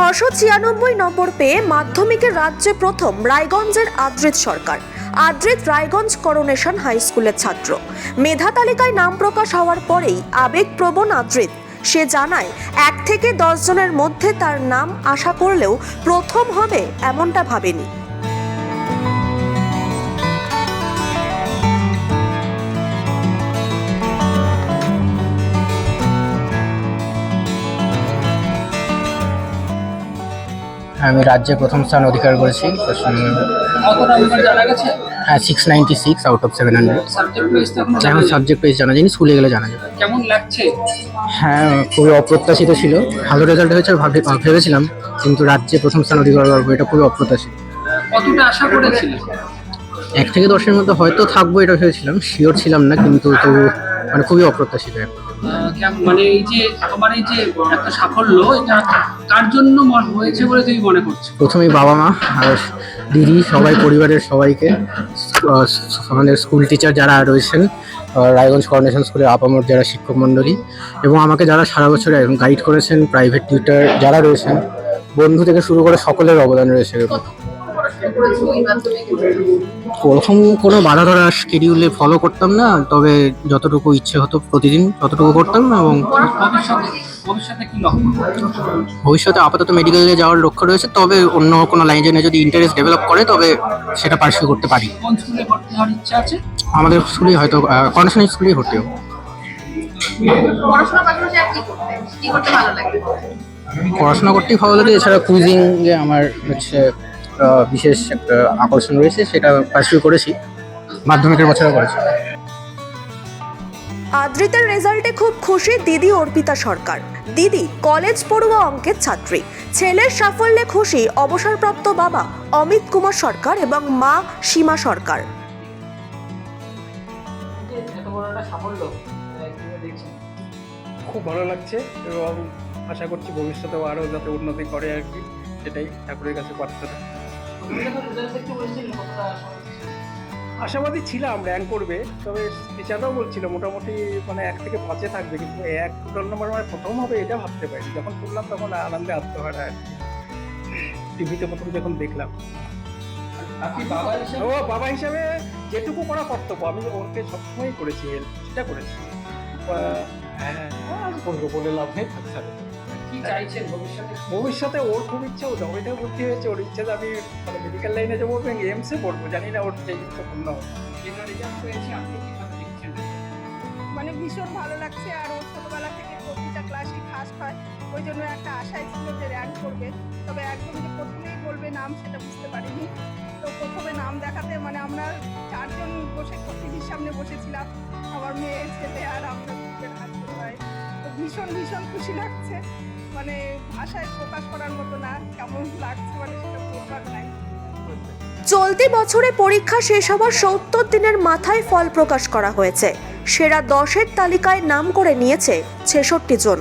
ছশো ছিয়ানব্বই নম্বর পেয়ে মাধ্যমিকে রাজ্যে প্রথম রায়গঞ্জের আদ্রিত সরকার। আদ্রিত রায়গঞ্জ করোনেশন হাই স্কুলের ছাত্র। মেধা তালিকায় নাম প্রকাশ হওয়ার পরেই আবেগপ্রবণ আদ্রিত। সে জানায়, এক থেকে দশ জনের মধ্যে তার নাম আশা করলেও প্রথম হবে এমনটা ভাবেনি। আমি রাজ্যে প্রথম স্থান অধিকার করেছি হ্যাঁ six ninety six out of seven hundred এখন এখন সাবজেক্ট পেজ জানা যায়নি স্কুলে গেলে জানা যাবে। কেমন লাগছে? হ্যাঁ খুবই অপ্রত্যাশিত ছিল। ভালো রেজাল্ট হয়েছে ভাবে ভেবেছিলাম কিন্তু রাজ্যে প্রথম স্থান অধিকার করব এটা খুবই অপ্রত্যাশিত। কতটা আশা এক থেকে দশের মধ্যে হয়তো থাকব এটা ভেবেছিলাম। শিওর ছিলাম না কিন্তু তবু মানে খুবই অপ্রত্যাশিত একটা। মানে এই যে তোমার এই যে একটা সাফল্য, এটা কার জন্য হয়েছে বলে তুমি মনে করছ? প্রথমেই বাবা মা আর দিদি, সবাই পরিবারের সবাইকে আমাদের স্কুল টিচার যারা রয়েছেন রায়গঞ্জ করোনেশন স্কুলের আপামর যারা শিক্ষক মণ্ডলী এবং আমাকে যারা সারা বছর গাইড করেছেন প্রাইভেট টিউটার যারা রয়েছেন, বন্ধু থেকে শুরু করে সকলের অবদান রয়েছে এর প্রথম কোনো বাধা ধরা শিডিউলে ফলো করতাম না তবে যতটুকু ইচ্ছে হতো প্রতিদিন ততটুকু করতাম না এবং ভবিষ্যতে ভবিষ্যতে কি লক্ষ্য? ভবিষ্যতে আপাতত মেডিকেলে যাওয়ার লক্ষ্য রয়েছে তবে অন্য কোনো লাইনে যদি ইন্টারেস্ট ডেভেলপ করে তবে সেটা পার্সিউ করতে পারি। আমাদের স্কুলেই হয়তো কন্ডিশনাল স্কুলেই ভর্তি হব। পড়াশোনার পাশাপাশি আর কি করতে? ভালো লাগে? পড়াশোনা করতেই ভালো লাগে এছাড়া কুইজিং এ আমার হচ্ছে আহ, বিশেষ একটা আকর্ষণ রয়েছে সেটা পার্সিউ করেছি। মাধ্যমিকের বছরে করেছি। আদ্রিতের রেজাল্টে খুব খুশি দিদি অর্পিতা সরকার। দিদি কলেজ পড়ুয়া অঙ্কের ছাত্রী। ছেলের সাফল্যে খুশি অবসরপ্রাপ্ত বাবা অমিত কুমার সরকার এবং মা সীমা সরকার। একটা খুব ভালো লাগছে এবং আশা করছি ভবিষ্যতেও আরও যাতে উন্নতি করে আর কি সেটাই ঠাকুরের কাছে প্রার্থনা। আশাবাদী ছিলাম র্যাঙ্ক করবে তবে টিচাররাও বলছিল মোটামুটি মানে এক থেকে পাঁচে থাকবে কিন্তু এক রোল নম্বর মানে প্রথম হবে এটা ভাবতে পারিনি যখন শুনলাম তখন আনন্দে আত্মহারা আর টিভিতে প্রথম যখন দেখলাম আপনি বাবা হিসেবে ও বাবা হিসাবে যেটুকু করা কর্তব্য আমি ওকে সবসময় করেছি হেল্প সেটা করেছি হ্যাঁ বলে লাভ নেই থাকতে কি চাইছেন ভবিষ্যতে। ভবিষ্যতে ওর খুব ইচ্ছা ও জবেতেও ভর্তি হয়েছে ওর ইচ্ছা যে আমি মানে মেডিকেল লাইনে যাব এবং এমসে পড়ব জানি না ওর সেই ইচ্ছা পূর্ণ হবে। রেজাল্ট পেয়েছি আপনি কীভাবে দেখছেন? মানে ভীষণ ভালো লাগছে আর ওর ছোটবেলা থেকে প্রতিটা ক্লাসে ফার্স্ট হয় ওই জন্য একটা আশায় ছিল যে র্যাঙ্ক করবে। তবে একদম যে প্রথমেই বলবে নাম সেটা বুঝতে পারিনি। তো প্রথমে নাম দেখাতে মানে আমরা চারজন বসে টিভির সামনে বসেছিলাম আমার মেয়ে ছেলে আর আমরা পাই তো ভীষণ ভীষণ খুশি লাগছে। মানে ভাষায় প্রকাশ করার মতো না, কেমন লাগছে মানে সেটা নাই। চলতি বছরে পরীক্ষা শেষ হওয়ার সত্তর দিনের মাথায় ফল প্রকাশ করা হয়েছে। সেরা দশের তালিকায় নাম করে নিয়েছে ছেষট্টি জন।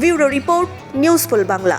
Bureau report Newsful Bangla.